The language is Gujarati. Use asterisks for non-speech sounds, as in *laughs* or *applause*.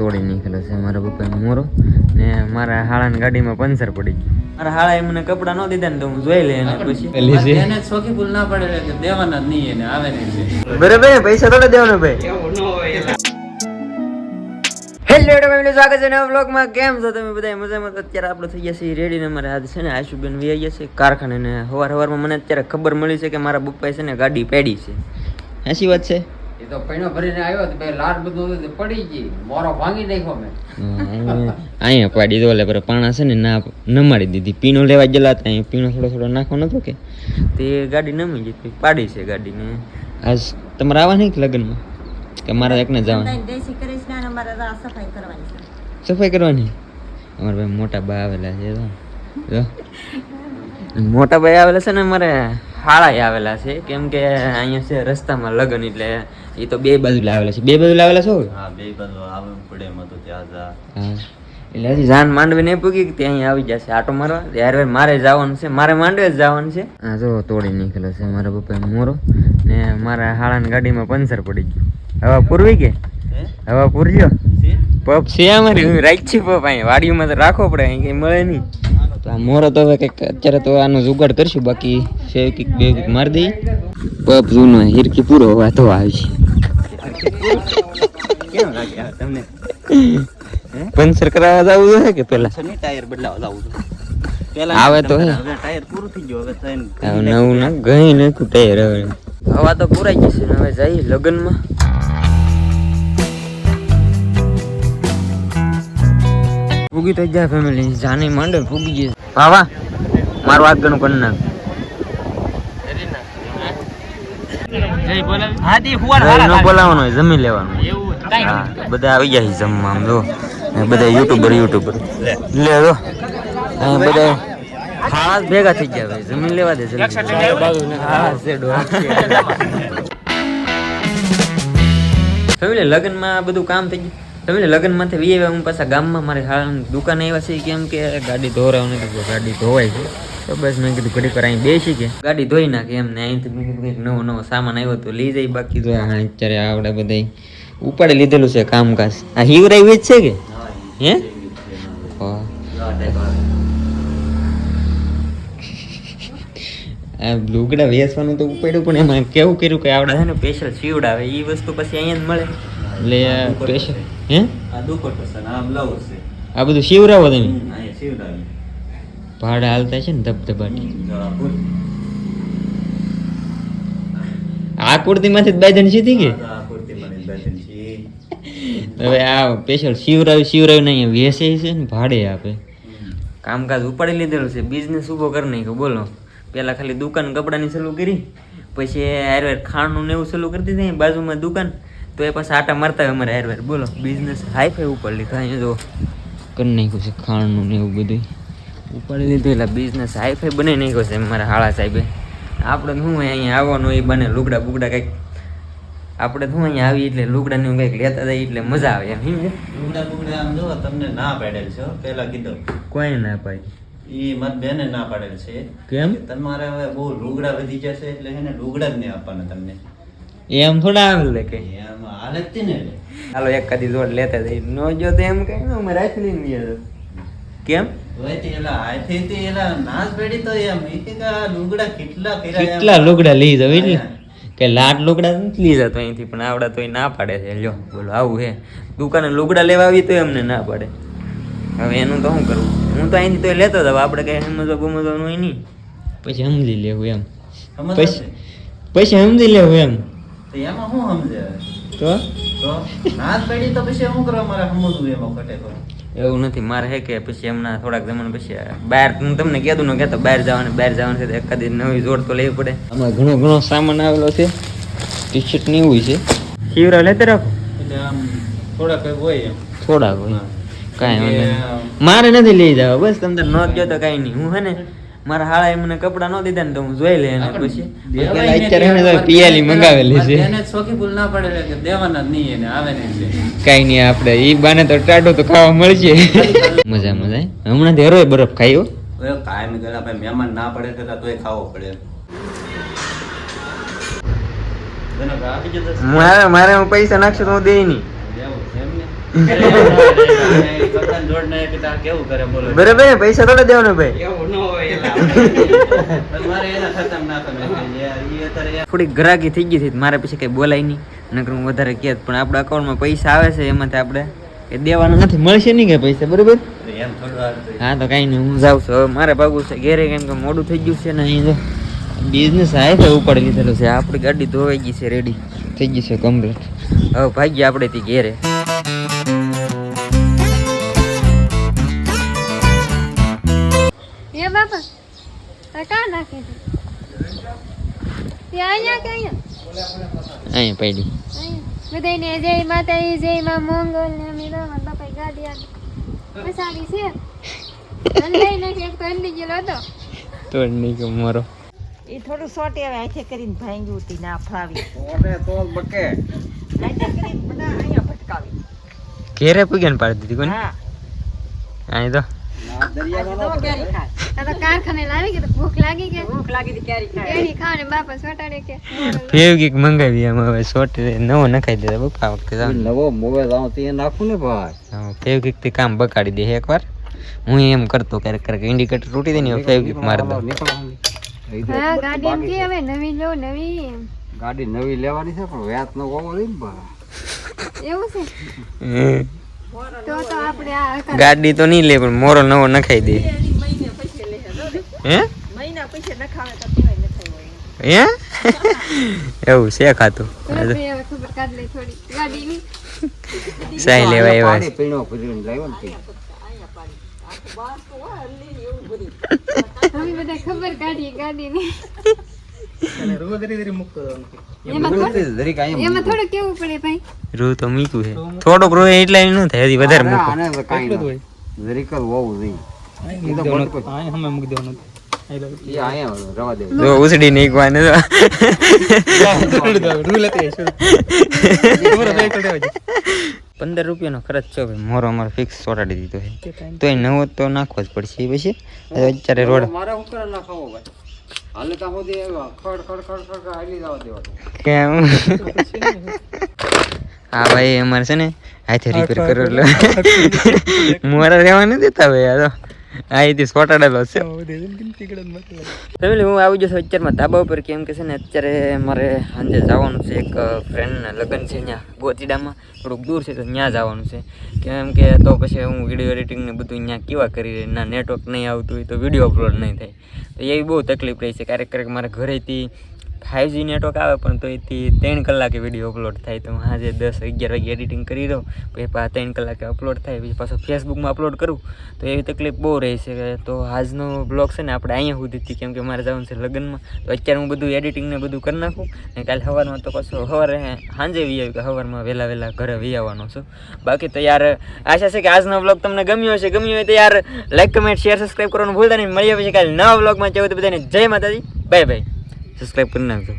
તોડી નીકળ્યો છે મારા પપ્પાએ મોરો. ને મારા હાળાની ગાડીમાં પંચર પડી ગયું. મારા હાળાએ મને કપડા ન દીધા ને તો હું જોઈ લે એને પછી એને ચોખી ભૂલ ના પડે દેવાના જ નહીં એને આવે નહીં બરાબર પૈસા થોડા દેવાનો ભાઈ. હેલો ફેમિલી સ્વાગત છે નવા બ્લોગમાં કેમ છો તમે બધા મજામાં? અત્યારે આપણે થઈ ગયા છીએ રેડી ને અમારે આજ છે ને આશુબેન વી ગયા છે કારખાને ને સવાર સવારમાં મને અત્યારે ખબર મળી છે કે મારા પપ્પાએ છે ને ગાડી પેડી છે. એસી વાત છે? એ તો પૈણો ભરીને આવ્યો તો ભાઈ લાડ બધું હતું પડી ગઈ. મોરો ભાંગી નાખ્યો મેં. અહીંયા પાડી દો એટલે પાણા છે ને ના નમાડી દીધી. પીણો લેવા ગયેલા હતા અહીંયા પીણો થોડો થોડો નાખો નતો કે. તે ગાડી નમી ગઈ પાડી છે ગાડીને. આજ તમારે આવવા નહીં કે લગ્નમાં? કે મારા એકને જવાનું? સફાઈ કરવાની છે. સફાઈ કરવાની? અમારા ભાઈ મોટા બા આવેલા છે જો. જો. મોટા ભાઈ આવેલા છે ને અમારે હાળા આવેલા છે. કેમ કે અહીંયા છે રસ્તામાં લગ્ન એટલે એ તો બે બાજુ લાવેલા છે. બે બાજુ લાવેલા છો હા બે બાજુ આવે પડે એમાં તો ત્યાં જા. એટલે હજી જાન માંડવી નહીં પૂગી કે ત્યાં આવી જશે. આટો મારવા? ત્યારે મારે જવાનું છે. મારે માંડવે જ જવાનું છે. હા જો તોડી નીકળ્યો છે મારા પપ્પાએ મોરો. ને મારા હાળાની ગાડીમાં પંચર પડી ગયું. હવા પૂરવી કે? હવા પૂરજો. પપ છે અમારી. રાખ છે પપ અહીં. વાડીમાં તો રાખવો પડે. અહીં કઈ મળે નહીં. તો આ મોરો તો હવે કંઈક અત્યારે તો આનો જુગાડ કરશું. બાકી છે કંઈક બે મારી દઈ પપ જૂનો હિરકી પૂરો હવા તો આવી કેમ લાગ્યા તમને પંચર કરાવવા જવું છે કે પેલા? ટાયર બદલાવા લાવું છું. આવે તો ટાયર પૂરું થઈ ગયું હવે થઈને નવું ના ગઈ નાખ્યું ટાયર હવે. હવા તો પૂરાઈ જશે ને હવે જઈએ લગ્નમાં. પૂગી તો જાય ફેમિલી જાની માંડે પૂગી જશે બાવા મારું આગળનું કરી નાખ. ન બોલાવવાનું હોય જમી લેવાનું બધા આવી ગયા છે જમવા આમ જો. બધા યુટ્યુબર યુટ્યુબર. લે. જો. બધા ખાસ ભેગા થઈ ગયા ભાઈ જમીન લેવા દે ફેમિલી લગ્નમાં આ બધું કામ થઈ ગયું? ફેમિલી લગ્નમાંથી વી આવ્યા હું પાછા ગામમાં મારી હાલ દુકાને આવ્યા છે કેમ કે ગાડી ધોરાવ નથી ગાડી ધોવાય છે. તો બસ મેં કીધું ઘડીક વાર અહીં બેસી કે. ગાડી ધોઈ નાખે એમ ને અહીંથી મેં કીધું કંઈક નવો નવો સામાન આવ્યો તો લઈ જાય બાકી તો હા અત્યારે આવડે બધા ઉપાડે લીધેલું છે કામકાજ. આ હિવરાઈ વેચ છે કે? હે *laughs* આ લુગડા વેચવાનું તો ઉપાડ્યું પણ એમાં કેવું કર્યું કે આવડે છે ને સ્પેશિયલ સીવડાવે એ વસ્તુ પછી અહીંયા જ મળે. એટલે સ્પેશિયલ હે? આ દુપટ્ટો છે આ બ્લાઉઝ છે. આ બધું સીવડાવો તમે? સીવડાવી ભાડા હાલતા છે ને ધબધબાટી. આ કુર્તીમાંથી જ બાંધણી સીધી કે? કુર્તી હવે આ સ્પેશિયલ શિવરાવી શિવરાવી નહીં વેસે છે ને ભાડે આપે. કામકાજ ઉપાડી લીધેલું છે બિઝનેસ ઊભો કરી કે બોલો. પહેલાં ખાલી દુકાન કપડાની સલું કરી પછી હારવાર ખાણનું ને એવું સલું કરી દીધી બાજુમાં દુકાન. તો એ પાછા આટા મારતા હોય અમારે હારવાર બોલો બિઝનેસ હાઈ ફાઈ ઉપર લીધા અહીંયા જો. કરી નાખ્યું છે ખાણનું ને એવું બધું ઉપાડી લીધું એટલે બિઝનેસ હાઈફાઈ બને નાખ્યો છે મારા હાળા સાહેબે. આપણે શું હોય અહીંયા આવવાનું એ બને લુગડા બુગડા કંઈક. આપણે શું અહીંયા આવી એટલે લુગડાને કંઈક લેતા જાય એટલે મજા આવે એમ લુગડા બુગડા આમ જો તમને ના પાડેલ છે પેલા કીધું. કોઈ ના પાડે. ઈ મત બેને ના પાડેલ છે. કેમ? તમારે હવે બહુ લુગડા વધી જશે એટલે એને લુગડા જ નહીં આપવાના તમને. એમ થોડા આવે લે કે? એમ હાલે જ ને ચાલો હાલો એક કદી જોડ લેતા જઈ નો જો તો એમ કઈ અમે રાખી લઈને ગયા કેમ? કેટલા લુગડા લઈ જાવ એટલે કે લાટ લુગડા નથી લઈ જતો અહીંથી પણ આવડા તો ના પાડે છે. લ્યો બોલો આવું હે દુકાને લુગડા લેવા આવી તો એમને ના પાડે. હવે એનું તો શું કરવું હું તો અહીંથી તો લેતો હતો આપણે કઈ સમજો હોય નહીં. પછી સમજી લેવું એમ. પછી પછી સમજી લેવું એમ. તો એમાં શું સમજે? તો? તો? નાશ તો પછી શું કરવા મારે સમજવું એમાં કટે એવું નથી મારે હે કે પછી એમના થોડાક જમાના પછી બહાર હું તમને કહેતું ન કહેતો બહાર જવાનું બહાર જવાનું છે તો એકાદી નવી જોડ તો લેવી પડે. હમણાં ઘણો ઘણો સામાન આવેલો છે ટી શર્ટ ને એવું છે. શિવરાવ લેતા રાખો. એટલે આમ થોડાક હોય એમ. થોડાક હોય. કાંઈ મારે નથી લઈ જવા બસ તમને ન જ તો કાંઈ નહીં. હું હે ને મારા હાળા મને કપડાં ન દીધા ને તો હું જોઈ લે એને પછી. પિયાલી મંગાવેલી છે. એને ચોખી ભૂલ ના પડે એટલે કે દેવાના જ નહીં એને આવે ને એટલે. નહીં આપણે ઈ બાને તો ટાટો તો ખાવા મળશે. મજા મજા. હમણાં હેરોય બરફ ખાયો હવે કાયમ ભાઈ મહેમાન ના પડે તો તોય ખાવો પડે. મારે મારે હું પૈસા નાખશું તો હું દે નહીં. બરાબર ને? પૈસા થોડા દેવાના ભાઈ. એવું ન હોય એલા. મારે એના ખતમ ના તમે યાર ઈ અત્યારે યાર થોડીક ગ્રાહકી થઈ ગઈ હતી મારે પછી કઈ બોલાય નહીં. નકર હું વધારે કહેત પણ આપણા અકાઉન્ટમાં પૈસા આવે છે એમાંથી આપણે એ દેવાના નથી મળશે નહીં કે પૈસા બરોબર? હા તો કાંઈ નહીં હું જાઉં છું. હવે મારે ભાગવું છે ઘેરે કેમ કે મોડું થઈ ગયું છે ને અહીં બિઝનેસ આવે છે ઉપાડી લીધેલો છે. આપણી ગાડી ધોવાઈ ગઈ છે રેડી થઈ ગઈ છે કમ્પ્લીટ હવે ભાગ્ય આપણે થી ઘેરે. આ કા નાખે તે અહીંયા કે અહીંયા? અહીં પડી. અહીંયા. બધાયને જય માતાજી જય માં મંગલ ને અમે તો ગાડી આ પછાડી છે. અને નાખી એક તો અંડી ગયેલો હતો. તો નહીં કે મારો. એ થોડું સોટે હવે હાથે કરીને ભાંગ્યું હતી ના ફાવી. ઓને તો બકે. હાથે કરીને બધા અહીંયા ભટકાવી. ઘેરે પૂગ્યા ને પાડી દીધી કોને હા. અહીં તો. ના દરિયાનો તો કેરી ખાય. આ તો કારખાને લાવી કે તો ભૂખ લાગી કે? ભૂખ લાગી હતી કેરી ખાય. કેરી ખાવ ને બાપા સોટાડે કે? ફેવકીક મંગાવી આમાં હવે શોર્ટ નવો નખાઈ દેતા બપા વખતે નવો મોબાઈલ આવો તે નાખું ને ભાઈ. હા, ફેવકીકથી કામ બગાડી દે એકવાર. હું એમ કરતો ક્યારેક ક્યારેક ઇન્ડિકેટર તૂટી દે ને ફેવકીક મારી દઉં હા ગાડી એમ કે હવે નવી લો નવી ગાડી નવી લેવાની છે પણ વ્યાજ ને એવું છે? હમ. તો તો આપણે આ ગાડી તો નહીં લે પણ મોરો નવો નખાઈ દે. હે મહિના પછી નખાવે તો કેવાય નખાય હોય. હે? એવું છે ખાતું? તરત બે ખબર કાઢ લઈ થોડી. ગાડીની *laughs* સાઈ લેવા એવા. પાણી પીણો ફરીને લાવ્યો ને તે. હવે *laughs* બધા. ખબર કાઢી ગાડીની થોડોક રૂ એટલે ન થાય હજી વધારે મૂકો તો. જરીક હોવું જોઈએ. એ તો. એ ઉસડી નાખવાને તો પંદર રૂપિયાનો ખર્ચ છો ભાઈ. મોરો અમારો ફિક્સ ચોટાડી દીધો છે. તોય નવો તો નાખવો જ પડશે એ પછી. અત્યારે રોડ હાલે ત્યાં સુધી ખડ ખડ ખડ ખડ હાલી જવા દેવાનું. કેમ? હા ભાઈ અમારે છે ને હાથે રિપેર કરો એટલે. મોરા રહેવા નથી દેતા ભાઈ આ તો અહીંથી સોટાડેલો છે. ફેમિલી હું આવી જશે અત્યારમાં ધાબા ઉપર કેમ કે છે ને અત્યારે મારે સાંજે જવાનું છે એક ફ્રેન્ડના લગ્ન છે ત્યાં ગોચીડામાં થોડુંક દૂર છે તો ત્યાં જવાનું છે. કેમ કે તો પછી હું વીડિયો એડિટિંગ ને બધું ત્યાં કેવા કરી રહી ના નેટવર્ક નહીં આવતું હોય તો વીડિયો અપલોડ નહીં થાય. તો એવી બહુ તકલીફ રહી છે. ક્યારેક ક્યારેક મારે ઘરેથી ફાઇવ નેટવર્ક આવે, પણ તો એથી ત્રણ કલાકે વીડિયો અપલોડ થાય. તો આજે દસ અગિયાર વાગે એડિટિંગ કરી દઉં પછી પાછા ત્રણ કલાકે અપલોડ થાય, પછી પાછો ફેસબુકમાં અપલોડ કરું. તો એવી તકલીફ બહુ રહી છે તો આજનો બ્લોગ છે ને આપણે અહીંયા સુધીથી કેમ કે મારે જવાનું છે લગ્નમાં. તો અત્યારે હું બધું એડિટિંગને બધું કરી નાખું અને કાલે સવારમાં તો પાછો સવારે સાંજે વી આવી, કે સવારમાં વહેલા વહેલા ઘરે વી આવવાનો છું. બાકી તો યાર, આશા છે કે આજનો બ્લોગ તમને ગમ્યો હશે. ગમ્યો હોય તો યાર લાઈક કમેન્ટ શેર સબસ્ક્રાઈબ કરવાનું ભૂલતા નહીં. મળીએ પછી કાલે નવા બ્લોગમાં જવું તો બધાને જય માતાજી. બાય બાય સબસ્ક્રાઈબ કરી નાખજો